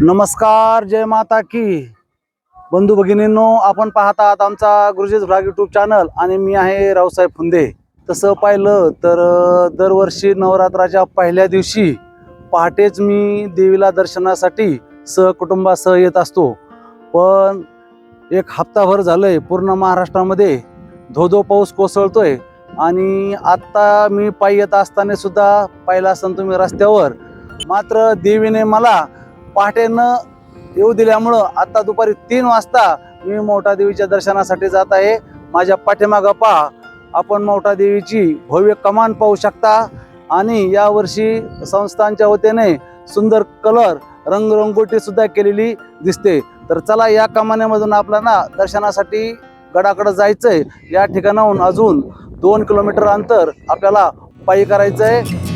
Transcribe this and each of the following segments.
नमस्कार जय माता की. बंधू भगिनींनो आपण पाहत आहात आमचा गुरुजीज ब्लॉग युट्यूब चॅनल आणि मी आहे रावसाहेब फुंदे. तसं पाहिलं तर दरवर्षी नवरात्राच्या पहिल्या दिवशी पहाटेच मी देवीला दर्शनासाठी सहकुटुंबासह येत असतो. पण एक हप्ताभर झालंय पूर्ण महाराष्ट्रामध्ये धोधो पाऊस कोसळतोय आणि आत्ता मी पायी येत असताना सुद्धा पाहिला असाल तुम्ही रस्त्यावर. मात्र देवीने मला पहाटे न येऊ दिल्यामुळं आता दुपारी तीन वाजता मी मोठा देवीच्या दर्शनासाठी जात आहे. माझ्या पाठीमागं पहा आपण मोठा देवीची भव्य कमान पाहू शकता. आणि यावर्षी संस्थांच्या वतीने सुंदर कलर रंगरंगोटी सुद्धा केलेली दिसते. तर चला या कमान्यामधून आपल्याला दर्शनासाठी गडाकडं जायचंय. या ठिकाणाहून अजून दोन किलोमीटर अंतर आपल्याला पायी आहे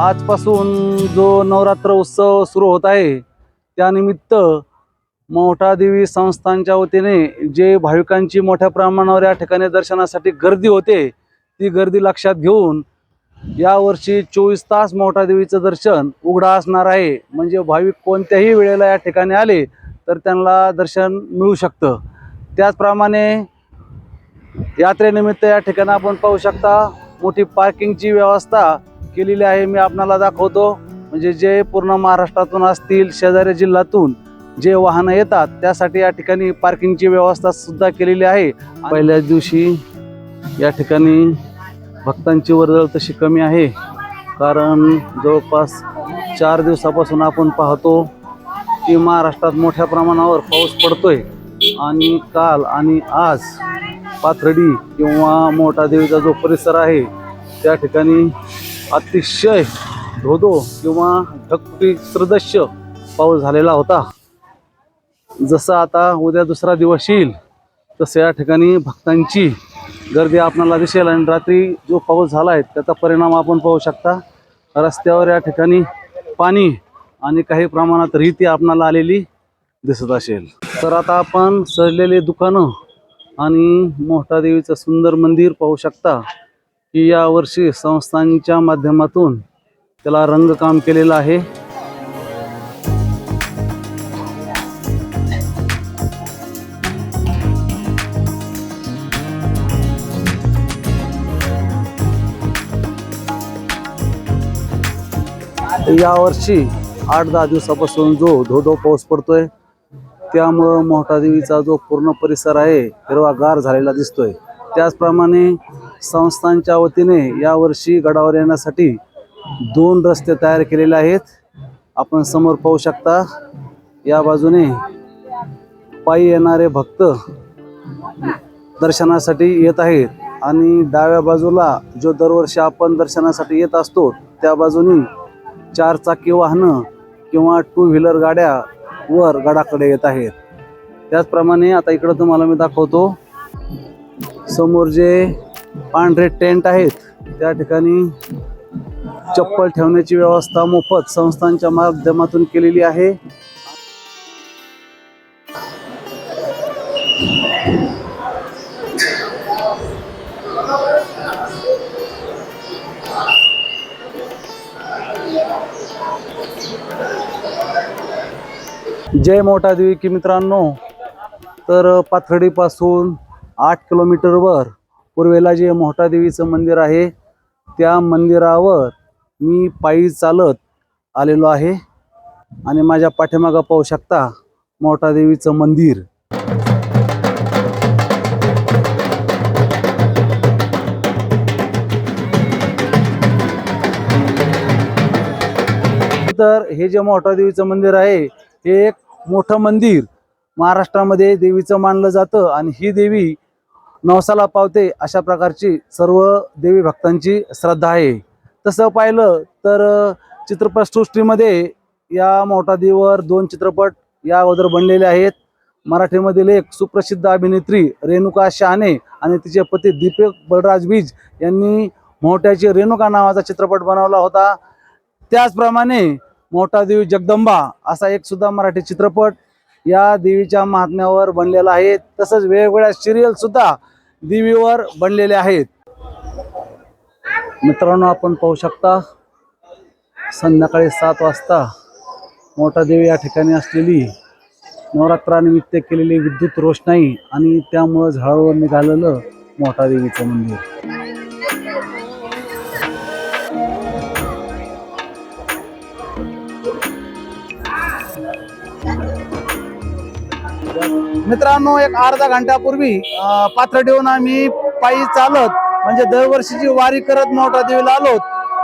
आजपासून जो नवरात्र उत्सव सुरू होत आहे त्यानिमित्त मोठा देवी संस्थांच्या वतीने जे भाविकांची मोठ्या प्रमाणावर या ठिकाणी दर्शनासाठी गर्दी होते ती गर्दी लक्षात घेऊन यावर्षी चोवीस तास मोठा देवीचं दर्शन उघडा असणार आहे. म्हणजे भाविक कोणत्याही वेळेला या ठिकाणी आले तर त्यांना दर्शन मिळू शकतं. त्याचप्रमाणे यात्रेनिमित्त या ठिकाणी आपण पाहू शकता मोठी पार्किंगची व्यवस्था केलेली आहे मी आपणाला दाखवतो. म्हणजे जे पूर्ण महाराष्ट्रातून असतील शेजारी जिल्ह्यातून जे वाहनं येतात त्यासाठी या ठिकाणी पार्किंगची व्यवस्था सुद्धा केलेली आहे. पहिल्याच दिवशी या ठिकाणी भक्तांची वर्दळ तशी कमी आहे. कारण जवळपास चार दिवसापासून आपण पाहतो की महाराष्ट्रात मोठ्या प्रमाणावर पाऊस पडतोय. आणि काल आणि आज पाथर्डी किंवा मोठा देवीचा जो परिसर आहे त्या ठिकाणी अतिशय धोधो किंवा ढगफुटी सदृश्य पाऊस झालेला होता. जसं आता उद्या दुसरा दिवस येईल तसं या ठिकाणी भक्तांची गर्दी आपणाला दिसेल आणि रात्री जो पाऊस झाला आहे त्याचा परिणाम आपण पाहू शकता. रस्त्यावर या ठिकाणी पाणी आणि काही प्रमाणात रीती आपणाला आलेली दिसत असेल. तर आता आपण सजलेली दुकानं आणि मोठा देवीचं सुंदर मंदिर पाहू शकता. की यावर्षी संस्थांच्या माध्यमातून त्याला रंगकाम केलेलं आहे. यावर्षी आठ दहा दिवसापासून जो धोधो पाऊस पडतोय त्यामुळं मोठा देवीचा जो पूर्ण परिसर आहे हिरवागार झालेला दिसतोय. त्याचप्रमाणे संस्थांच्या वतीने यावर्षी गडावर येण्यासाठी दोन रस्ते तयार केलेले आहेत. आपण समोर पाहू शकता या बाजूने पायी येणारे भक्त दर्शनासाठी येत आहेत आणि डाव्या बाजूला जो दरवर्षी आपण दर्शनासाठी येत असतो त्या बाजूनी चार चाकी वाहनं किंवा टू व्हीलर गाड्या वर गडाकडे येत आहेत. त्याचप्रमाणे आता इकडं तुम्हाला मी दाखवतो समोर जे पांढरे टेंट आहेत. त्या ठिकाणी चप्पल ठेवण्याची व्यवस्था मोफत संस्थांच्या माध्यमातून केलेली आहे. जय मोठा देवी की मित्रांनो तर पाथर्डीपासून आठ किलोमीटरवर पूर्वेला जे मोठादेवीचं मंदिर आहे त्या मंदिरावर मी पायी चालत आलेलो आहे. आणि माझ्या पाठीमागं पाहू शकता मोठादेवीचं मंदिर. तर हे जे मोठा देवीचं मंदिर आहे हे एक मोठं मंदिर. महाराष्ट्रामध्ये देवीचं मानलं जातं आणि ही देवी नवसाला पावते अशा प्रकारची सर्व देवी भक्तांची श्रद्धा आहे. तसं पाहिलं तर चित्रपटसृष्टीमध्ये या मोठादीवर दोन चित्रपट या अगोदर बनलेले आहेत. मराठीमधील एक सुप्रसिद्ध अभिनेत्री रेणुका शहाणे आणि तिचे पती दीपक बलराज बीज यांनी मोठ्याची रेणुका नावाचा चित्रपट बनवला होता. त्याचप्रमाणे मोठा देवी जगदंबा असा एक सुद्धा मराठी चित्रपट या देवीच्या महात्म्यावर बनलेला आहे. तसंच वेगवेगळ्या सिरियल सुद्धा देवीवर बनलेले आहेत. मित्रांनो आपण पाहू शकता संध्याकाळी सात वाजता मोठा देवी या ठिकाणी असलेली नवरात्रानिमित्त केलेली विद्युत रोषणाई आणि त्यामुळं झाडावर निघालेलं मोठा देवीचं मंदिर. मित्रांनो एक अर्धा घंटापूर्वी पात्र ठेवून आम्ही पायी चालत म्हणजे दरवर्षीची वारी करत मोठा देवीला आलो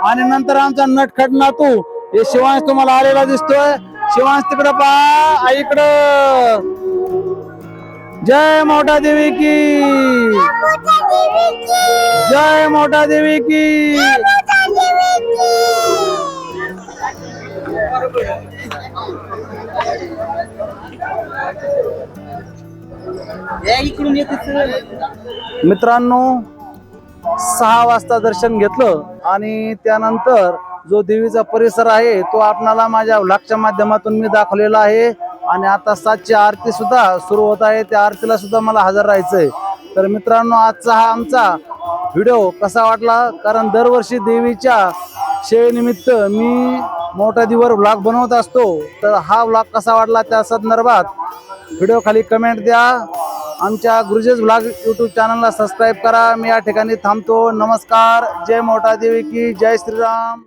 आणि नंतर आमचा नटखट नातू हे शिवांश तुम्हाला आलेला दिसतोय. शिवांश तिकडं पहा आईकडं. जय मोठा देवी की. जय मोठा देवी की इकडून येते मित्रांनो सहा वाजता दर्शन घेतलं आणि त्यानंतर जो देवीचा परिसर आहे तो आपणाला माझ्या व्लॉगच्या माध्यमातून मी दाखवलेला आहे. आणि आता सातची आरती सुद्धा सुरू होत आहे. त्या आरतीला सुद्धा मला हजर राहायचंय. तर मित्रांनो आजचा हा आमचा व्हिडिओ कसा वाटला? कारण दरवर्षी देवीच्या शेळीनिमित्त मी मोठा दिवर व्लॉग बनवत असतो तर हा व्लॉग कसा वाटला त्या संदर्भात व्हिडिओ खाली कमेंट द्या. आमच्या गुरुजेस ब्लॉग यूट्यूब चॅनलला सबस्क्राईब करा. मी या ठिकाणी थांबतो. नमस्कार. जय मोठा देवी की जय श्रीराम.